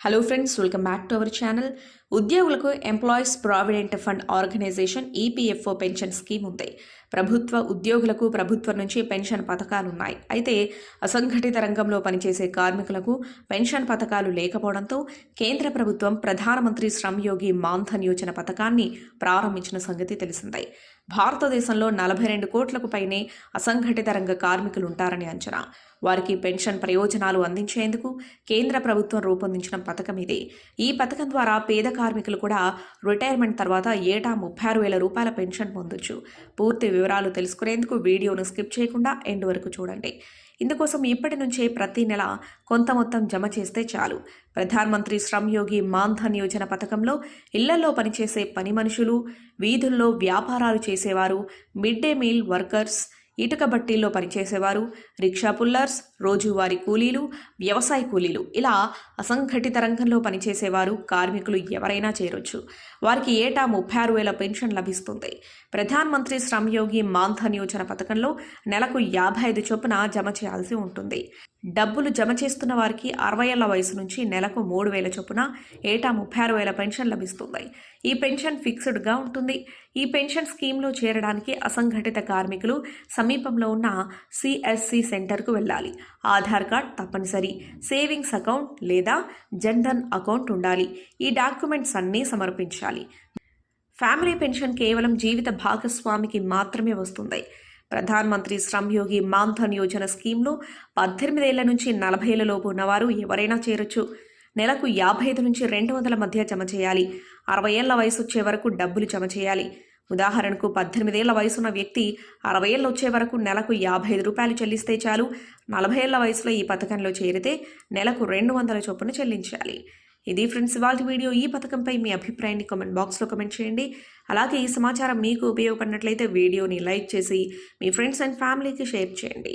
Hello friends welcome back to our channel ఉద్యోగులకు employees provident fund organisation EPFO pension scheme ఉంది. ప్రభుత్వ ఉద్యోగులకు ప్రభుత్వం నుంచి పెన్షన్ పథకాలు ఉన్నాయి అయితే అసంఘటిత రంగంలో పనిచేసే కార్మికులకు పెన్షన్ పథకాలు లేకపోవడంతో కేంద్ర ప్రభుత్వం ప్రధానమంత్రి శ్రమ్ యోగి మాన్ధన్ యోజన పథకాన్ని ప్రారంభించిన సంగతి తెలిసిందే. భారతదేశంలో నలభై రెండు కోట్లకు పైనే అసంఘటిత రంగ కార్మికులు ఉంటారని అంచనా. వారికి పెన్షన్ ప్రయోజనాలు అందించేందుకు కేంద్ర ప్రభుత్వం రూపొందించిన పథకం ఇది. ఈ పథకం ద్వారా పేద కార్మికులు కూడా రిటైర్మెంట్ తర్వాత ఏటా ముప్పై ఆరు వేల రూపాయల పెన్షన్ పొందొచ్చు. పూర్తి వివరాలు తెలుసుకునేందుకు వీడియోను స్కిప్ చేయకుండా ఎండ్ వరకు చూడండి. ఇందుకోసం ఇప్పటి నుంచే ప్రతి నెల కొంత మొత్తం జమ చేస్తే చాలు. ప్రధానమంత్రి శ్రమ్ యోగి మాన్ధన్ యోజన పథకంలో ఇళ్ళలో పనిచేసే పని మనుషులు వీధుల్లో వ్యాపారాలు చేసేవారు మిడ్ డే మీల్ వర్కర్స్ ఇటుక బట్టీల్లో పనిచేసేవారు రిక్షా పుల్లర్స్ రోజువారీ కూలీలు వ్యవసాయ కూలీలు ఇలా అసంఘటిత రంగంలో పనిచేసేవారు కార్మికులు ఎవరైనా చేరొచ్చు వారికి ఏటా ముప్పై ఆరు వేల పెన్షన్ లభిస్తుంది. ప్రధాన్ మంత్రి శ్రమ్ యోగి మాన్ధన్ యోజన పథకంలో నెలకు యాభై ఐదు చొప్పున జమ చేయాల్సి ఉంటుంది. డబ్బులు జమ చేస్తున్న వారికి అరవై ఏళ్ళ వయసు నుంచి నెలకు మూడు వేల చొప్పున ఏటా ముప్పై ఆరు వేల పెన్షన్ లభిస్తుంది. ఈ పెన్షన్ ఫిక్స్డ్గా ఉంటుంది. ఈ పెన్షన్ స్కీమ్లో చేరడానికి అసంఘటిత కార్మికులు సమీపంలో ఉన్న సిఎస్సి సెంటర్కు వెళ్ళాలి. ఆధార్ కార్డ్ తప్పనిసరి సేవింగ్స్ అకౌంట్ లేదా జన్ధన్ అకౌంట్ ఉండాలి. ఈ డాక్యుమెంట్స్ అన్నీ సమర్పించాలి. ఫ్యామిలీ పెన్షన్ కేవలం జీవిత భాగస్వామికి మాత్రమే వస్తుంది. ప్రధాన్ మంత్రి శ్రమ్ యోగి మాన్ధన్ యోజన స్కీమ్లో పద్దెనిమిదేళ్ళ నుంచి నలభై ఏళ్ళ లోపు ఉన్నవారు ఎవరైనా చేరొచ్చు. నెలకు యాభై ఐదు నుంచి రెండు వందల మధ్య జమ చేయాలి. అరవై ఏళ్ళ వయసు వచ్చే వరకు డబ్బులు జమ చేయాలి. ఉదాహరణకు పద్దెనిమిదేళ్ళ వయసున్న వ్యక్తి అరవై ఏళ్ళు వచ్చే వరకు నెలకు యాభై ఐదు రూపాయలు చెల్లిస్తే చాలు. నలభై ఏళ్ళ వయసులో ఈ పథకంలో చేరితే నెలకు రెండు వందల చొప్పున చెల్లించాలి. ఇది ఫ్రెండ్స్ ఇవాళ వీడియో ఈ పథకంపై మీ అభిప్రాయాన్ని కామెంట్ బాక్స్లో కమెంట్ చేయండి. అలాగే ఈ సమాచారం మీకు ఉపయోగపడినట్లయితే వీడియోని లైక్ చేసి మీ ఫ్రెండ్స్ అండ్ ఫ్యామిలీకి షేర్ చేయండి.